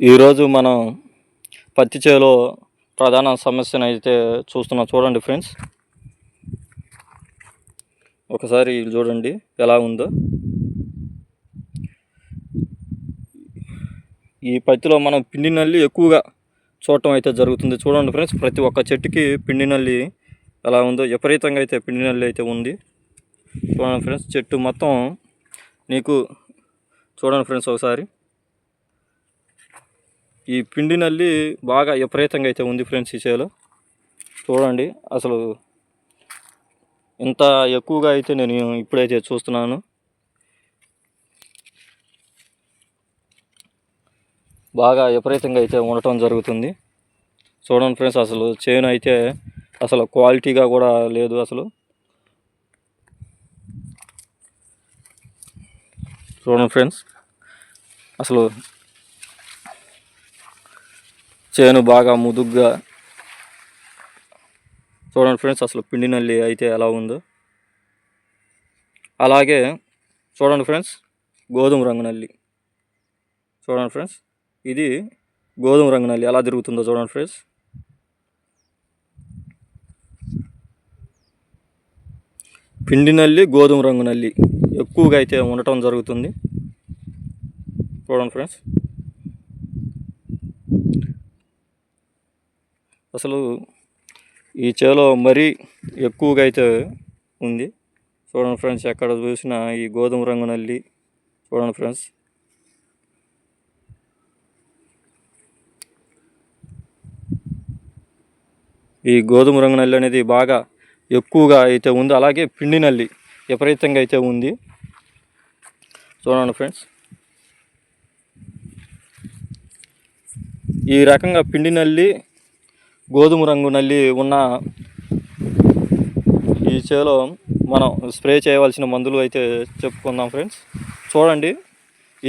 ఈరోజు మనం పత్తి చేలో ప్రధాన సమస్యను అయితే చూస్తున్నాం. చూడండి ఫ్రెండ్స్. ఒకసారి చూడండి ఎలా ఉందో. ఈ పత్తిలో మనం పిండి నల్లి ఎక్కువగా చూడటం అయితే జరుగుతుంది. చూడండి ఫ్రెండ్స్ ప్రతి ఒక్క చెట్టుకి పిండి నల్లి ఎలా ఉందో విపరీతంగా అయితే పిండి నల్లి అయితే ఉంది. చూడండి ఫ్రెండ్స్ చెట్టు మొత్తం నీకు చూడండి ఫ్రెండ్స్ ఒకసారి. ఈ పిండి నల్లి బాగా విపరీతంగా అయితే ఉంది ఫ్రెండ్స్ ఈ చేలో. చూడండి అసలు ఇంత ఎక్కువగా అయితే నేను ఇప్పుడైతే చూస్తున్నాను. బాగా విపరీతంగా అయితే ఉండటం జరుగుతుంది. చూడండి ఫ్రెండ్స్ అసలు చేను అయితే అసలు క్వాలిటీగా కూడా లేదు అసలు. చూడండి ఫ్రెండ్స్ అసలు చేను బాగా ముదుగ్గా. చూడండి ఫ్రెండ్స్ అసలు పిండి నల్లి అయితే ఎలా ఉందో. అలాగే చూడండి ఫ్రెండ్స్ గోధుమ రంగు నల్లి. చూడండి ఫ్రెండ్స్ ఇది గోధుమ రంగు నల్లి. ఎలా తిరుగుతుందో చూడండి ఫ్రెండ్స్. పిండి నల్లి గోధుమ రంగు నల్లి ఎక్కువగా అయితే ఉండటం జరుగుతుంది. చూడండి ఫ్రెండ్స్. అసలు ఈ చేలో మరీ ఎక్కువగా అయితే ఉంది. చూడండి ఫ్రెండ్స్ ఎక్కడ చూసినా ఈ గోధుమ రంగు నల్లి. చూడండి ఫ్రెండ్స్. ఈ గోధుమ రంగు నల్లి అనేది బాగా ఎక్కువగా అయితే ఉంది. అలాగే పిండి నల్లి విపరీతంగా అయితే ఉంది. చూడండి ఫ్రెండ్స్. ఈ రకంగా పిండి నల్లి గోధుమ రంగు నల్లి ఉన్న ఈ చేలో మనం స్ప్రే చేయవలసిన మందులు అయితే చెప్పుకుందాం ఫ్రెండ్స్. చూడండి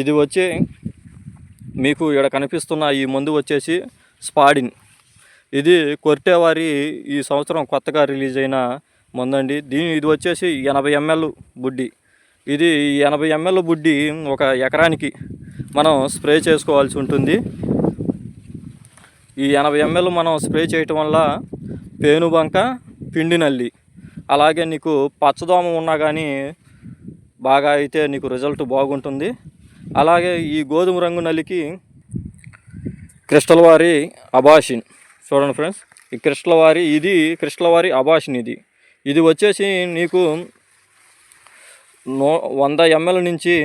ఇది వచ్చి మీకు ఇక్కడ కనిపిస్తున్న ఈ మందు వచ్చేసి స్పాడిన్. ఇది కొర్టేవారి ఈ సంవత్సరం కొత్తగా రిలీజ్ అయిన మందండి. దీని ఇది వచ్చేసి ఎనభై ఎంఎల్ బుడ్డి. ఇది ఎనభై ఎంఎల్ బుడ్డి ఒక ఎకరానికి మనం స్ప్రే చేసుకోవాల్సి ఉంటుంది. ఈ ఎనభై ఎంఎల్ మనం స్ప్రే చేయటం వల్ల పేనుబంక పిండి నల్లి అలాగే నీకు పచ్చదోమ ఉన్నా కానీ బాగా అయితే నీకు రిజల్ట్ బాగుంటుంది. అలాగే ఈ గోధుమ రంగు నల్లికి క్రిస్టల్ వారి అబాషిన్. చూడండి ఫ్రెండ్స్ ఈ క్రిస్టల్ వారి ఇది క్రిస్టల్ వారి అబాషిన్ ఇది. ఇది వచ్చేసి నీకు నో వంద ఎంఎల్ నుంచి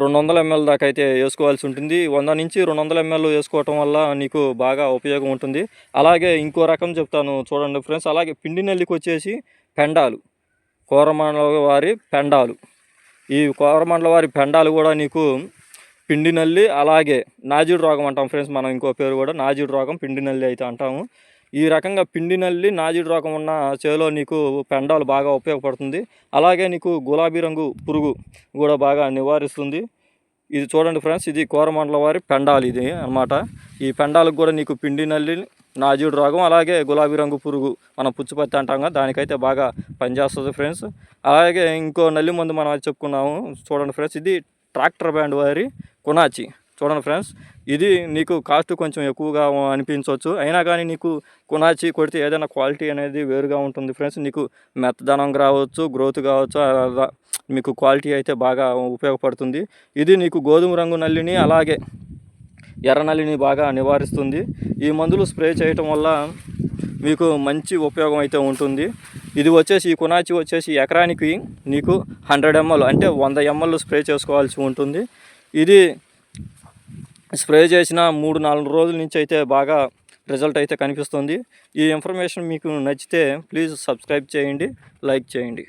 రెండు వందల ఎంఎల్ దాకా అయితే వేసుకోవాల్సి ఉంటుంది. వంద నుంచి రెండు వందల ఎంఎల్ వేసుకోవటం వల్ల నీకు బాగా ఉపయోగం ఉంటుంది. అలాగే ఇంకో రకం చెప్తాను చూడండి ఫ్రెండ్స్. అలాగే పిండి నెల్లికి వచ్చేసి పెండాలు. కోరమండల వారి పెండాలు. ఈ కోరమండల వారి పెండాలు కూడా నీకు పిండి నల్లి అలాగే నాజీడు రోగం అంటాం ఫ్రెండ్స్ మనం ఇంకో పేరు కూడా నాజీడు రోగం పిండి నల్లి అయితే అంటాము. ఈ రకంగా పిండి నల్లి నాజీడు రోగం ఉన్న చేలో నీకు పెండాలు బాగా ఉపయోగపడుతుంది. అలాగే నీకు గులాబీ రంగు పురుగు కూడా బాగా నివారిస్తుంది. ఇది చూడండి ఫ్రెండ్స్ ఇది కూరమండల వారి పెండాలు ఇది అన్నమాట. ఈ పెండాలకు కూడా నీకు పిండి నల్లి నాజీడు రోగం అలాగే గులాబీ రంగు పురుగు మనం పుచ్చిపత్తి అంటాం కదా దానికైతే బాగా పనిచేస్తుంది ఫ్రెండ్స్. అలాగే ఇంకో నల్లి మందు మనం చెప్పుకున్నాము. చూడండి ఫ్రెండ్స్ ఇది ట్రాక్టర్ బ్యాండ్ వారి కునాచి. చూడండి ఫ్రెండ్స్ ఇది నీకు కాస్ట్ కొంచెం ఎక్కువగా అనిపించవచ్చు. అయినా కానీ నీకు కొనాచి కొడితే ఏదైనా క్వాలిటీ అనేది వేరుగా ఉంటుంది ఫ్రెండ్స్. నీకు మెత్తదనం రావచ్చు గ్రోత్ కావచ్చు అలా మీకు క్వాలిటీ అయితే బాగా ఉపయోగపడుతుంది. ఇది నీకు గోధుమ రంగు నల్లిని అలాగే ఎర్ర నల్లిని బాగా నివారిస్తుంది. ఈ మందులు స్ప్రే చేయటం వల్ల మీకు మంచి ఉపయోగం అయితే ఉంటుంది. ఇది వచ్చేసి ఈ కునాచి వచ్చేసి ఎకరానికి నీకు హండ్రెడ్ ఎంఎల్ అంటే వంద ఎంఎల్ స్ప్రే చేసుకోవాల్సి ఉంటుంది. ఇది స్ప్రే చేసిన మూడు నాలుగు రోజుల నుంచి అయితే బాగా రిజల్ట్ అయితే కనిపిస్తుంది. ఈ ఇన్ఫర్మేషన్ మీకు నచ్చితే ప్లీజ్ సబ్స్క్రైబ్ చేయండి లైక్ చేయండి.